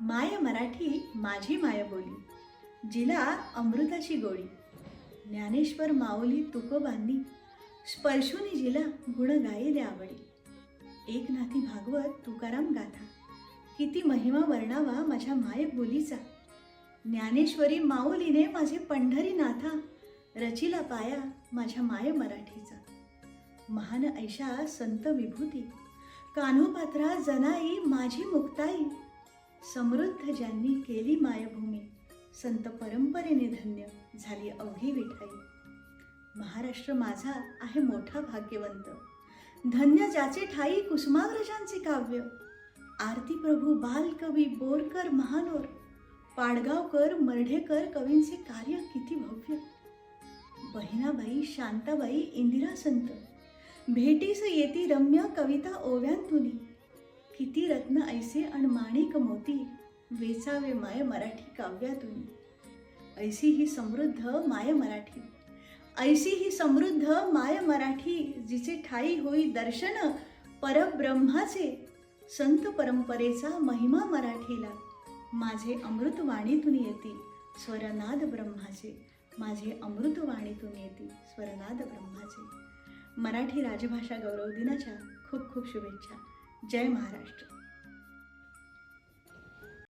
माय मराठी माझी माय बोली. जिला अमृताची गोळी. ज्ञानेश्वर माऊली तुकोबांनी स्पर्शुनी जिला गुण गायले आवडी एकनाथी भागवत तुकाराम गाथा. किती महिमा वर्णावा माझ्या माय बोलीचा. ज्ञानेश्वरी माऊलीने माझे पंढरी नाथा. रचिला पाया माझ्या माय मराठीचा. महान ऐशा संत विभूती. कान्होपात्रा जनाई माझी मुक्ताई. समृद्ध ज्यांनी केली मायभूमी संत परंपरेने धन्य झाली अवघी विठाई. महाराष्ट्र माझा आहे मोठा भाग्यवंत. धन्य ज्याचे ठाई कुसुमाग्रजांचे काव्य. आरती प्रभू बालकवी बोरकर महानोर. पाडगावकर मर्ढेकर कवींचे कार्य किती भव्य. बहिणाबाई शांताबाई इंदिरा संत. भेटीस येती रम्य कविता ओव्यांतुनी. किती रत्न ऐसे अण माणिक मोती वेचावे माय मराठी काव्यातून. ऐसी ही समृद्ध माय मराठी. ऐसी ही समृद्ध माय मराठी जिचे ठाई होई दर्शन परब्रह्माचे संत परंपरेचा महिमा मराठीला. माझे अमृतवाणीतून येतील स्वरनाद ब्रह्माचे. माझे अमृतवाणीतून येतील स्वरनाद ब्रह्माचे. मराठी राजभाषा गौरव दिनाच्या खूप खूप शुभेच्छा. जय महाराष्ट्र.